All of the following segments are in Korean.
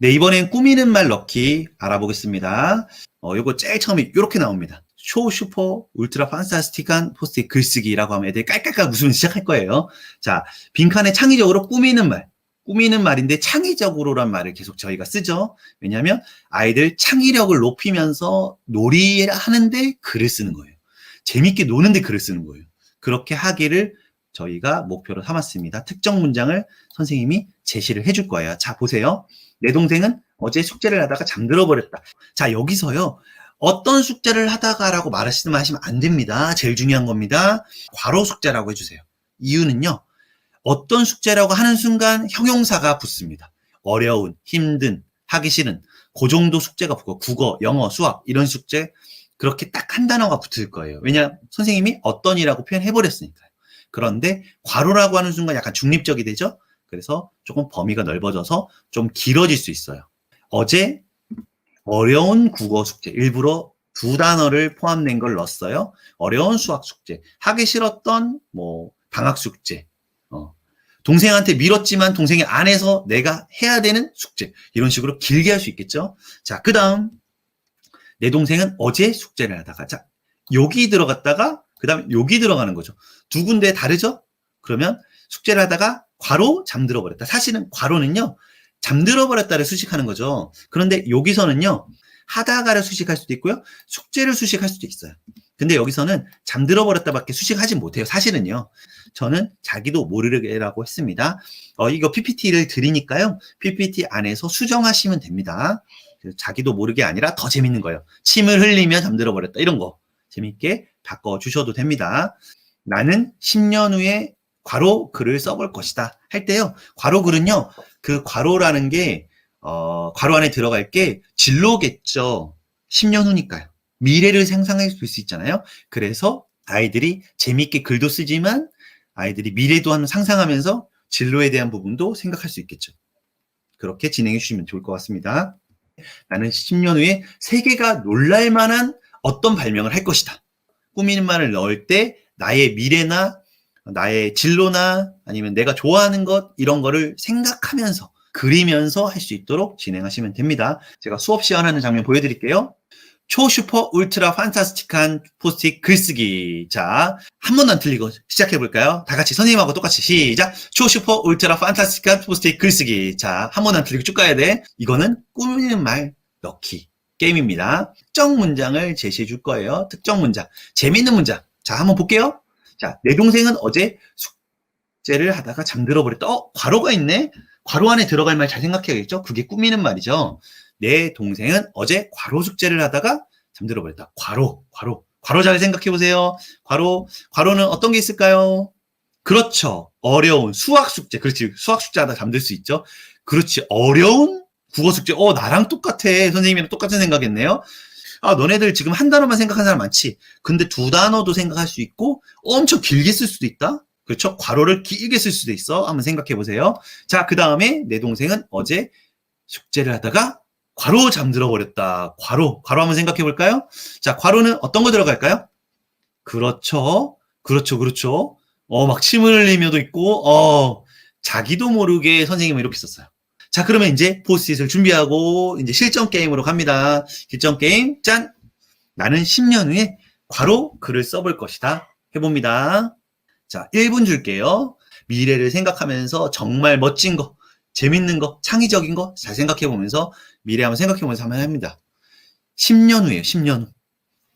네, 이번엔 꾸미는 말 넣기 알아보겠습니다. 어, 요거 제일 처음에 이렇게 나옵니다. 초 슈퍼 울트라 판타스틱한 포스트잇 글쓰기라고 하면 애들이 깔깔깔 웃으면 시작할 거예요. 자, 빈칸에 창의적으로 꾸미는 말. 꾸미는 말인데 창의적으로란 말을 계속 저희가 쓰죠. 왜냐하면 아이들 창의력을 높이면서 놀이를 하는데 글을 쓰는 거예요. 재밌게 노는데 글을 쓰는 거예요. 그렇게 하기를 저희가 목표로 삼았습니다. 특정 문장을 선생님이 제시를 해줄 거예요. 자, 보세요. 내 동생은 어제 숙제를 하다가 잠들어 버렸다. 자, 여기서요. 어떤 숙제를 하다가라고 말씀하시면 안 됩니다. 제일 중요한 겁니다. 과로 숙제라고 해주세요. 이유는요. 어떤 숙제라고 하는 순간 형용사가 붙습니다. 어려운, 힘든, 하기 싫은, 그 정도 숙제가 붙고 국어, 영어, 수학 이런 숙제 그렇게 딱 한 단어가 붙을 거예요. 왜냐 선생님이 어떤이라고 표현해버렸으니까요. 그런데 과로라고 하는 순간 약간 중립적이 되죠. 그래서 조금 범위가 넓어져서 좀 길어질 수 있어요. 어제 어려운 국어 숙제 일부러 두 단어를 포함된 걸 넣었어요. 어려운 수학 숙제, 하기 싫었던 뭐 방학 숙제, 어. 동생한테 밀었지만 동생이 안에서 내가 해야 되는 숙제 이런 식으로 길게 할 수 있겠죠. 자, 그 다음 내 동생은 어제 숙제를 하다가 자 여기 들어갔다가 그 다음 여기 들어가는 거죠. 두 군데 다르죠? 그러면 숙제를 하다가 과로 잠들어 버렸다. 사실은 과로는요 잠들어 버렸다를 수식하는 거죠. 그런데 여기서는요 하다가를 수식할 수도 있고요 숙제를 수식할 수도 있어요. 근데 여기서는 잠들어 버렸다밖에 수식하지 못해요. 사실은요. 저는 자기도 모르게라고 했습니다. 어, 이거 PPT를 드리니까요. PPT 안에서 수정하시면 됩니다. 자기도 모르게 아니라 더 재밌는 거예요. 침을 흘리며 잠들어 버렸다. 이런 거 재밌게 바꿔 주셔도 됩니다. 나는 10년 후에 괄호 글을 써볼 것이다. 할 때요. 괄호 글은요. 그 괄호라는 게 어, 괄호 안에 들어갈 게 진로겠죠. 10년 후니까요. 미래를 상상해 볼 수 있잖아요. 그래서 아이들이 재밌게 글도 쓰지만 아이들이 미래도 한번 상상하면서 진로에 대한 부분도 생각할 수 있겠죠. 그렇게 진행해 주시면 좋을 것 같습니다. 나는 10년 후에 세계가 놀랄 만한 어떤 발명을 할 것이다. 꾸미는 말을 넣을 때 나의 미래나 나의 진로나 아니면 내가 좋아하는 것 이런 거를 생각하면서 그리면서 할 수 있도록 진행하시면 됩니다. 제가 수업 시연하는 장면 보여드릴게요. 초 슈퍼 울트라 판타스틱한 포스트잇 글쓰기. 자, 한안 틀리고 시작해볼까요? 다 같이 선생님하고 똑같이 시작. 초 슈퍼 울트라 판타스틱한 포스트잇 글쓰기. 자, 한안 틀리고 쭉 가야 돼. 이거는 꾸미는 말 넣기 게임입니다. 특정 문장을 제시해 줄 거예요. 특정 문장. 재밌는 문장. 자, 한번 볼게요. 자, 내 동생은 어제 숙제를 하다가 잠들어 버렸다. 어, 괄호가 있네? 괄호 안에 들어갈 말 잘 생각해야겠죠? 그게 꾸미는 말이죠. 내 동생은 어제 괄호 숙제를 하다가 잠들어 버렸다. 괄호, 괄호. 괄호 잘 생각해 보세요. 괄호, 괄호는 어떤 게 있을까요? 그렇죠. 어려운 수학 숙제. 그렇지. 수학 숙제 하다 잠들 수 있죠. 그렇지. 어려운 국어 숙제. 어, 나랑 똑같아. 선생님이랑 똑같은 생각했네요. 아, 너네들 지금 한 단어만 생각하는 사람 많지. 근데 두 단어도 생각할 수 있고 엄청 길게 쓸 수도 있다. 그렇죠? 괄호를 길게 쓸 수도 있어. 한번 생각해 보세요. 자, 그 다음에 내 동생은 어제 숙제를 하다가 괄호 잠들어 버렸다. 괄호. 괄호 한번 생각해 볼까요? 자, 괄호는 어떤 거 들어갈까요? 그렇죠. 그렇죠. 그렇죠. 어, 막 침을 흘리며도 있고, 어, 자기도 모르게 선생님은 이렇게 썼어요. 자, 그러면 이제 포스트잇을 준비하고 이제 실전 게임으로 갑니다. 실전 게임, 짠! 나는 10년 후에 괄호 글을 써볼 것이다. 해봅니다. 자, 1분 줄게요. 미래를 생각하면서 정말 멋진 거, 재밌는 거, 창의적인 거 잘 생각해 보면서 미래 한번 생각해 보면서 한번 합니다. 10년 후에요, 10년 후.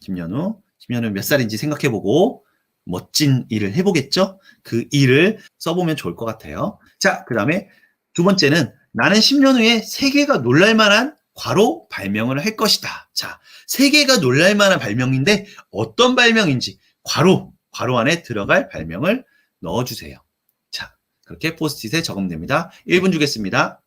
10년 후. 10년 후 몇 살인지 생각해 보고 멋진 일을 해보겠죠? 그 일을 써보면 좋을 것 같아요. 자, 그 다음에 두 번째는 나는 10년 후에 세계가 놀랄만한 과로 발명을 할 것이다. 자, 세계가 놀랄만한 발명인데 어떤 발명인지 과로, 과로 안에 들어갈 발명을 넣어주세요. 자, 그렇게 포스트잇에 적으면 됩니다. 1분 주겠습니다.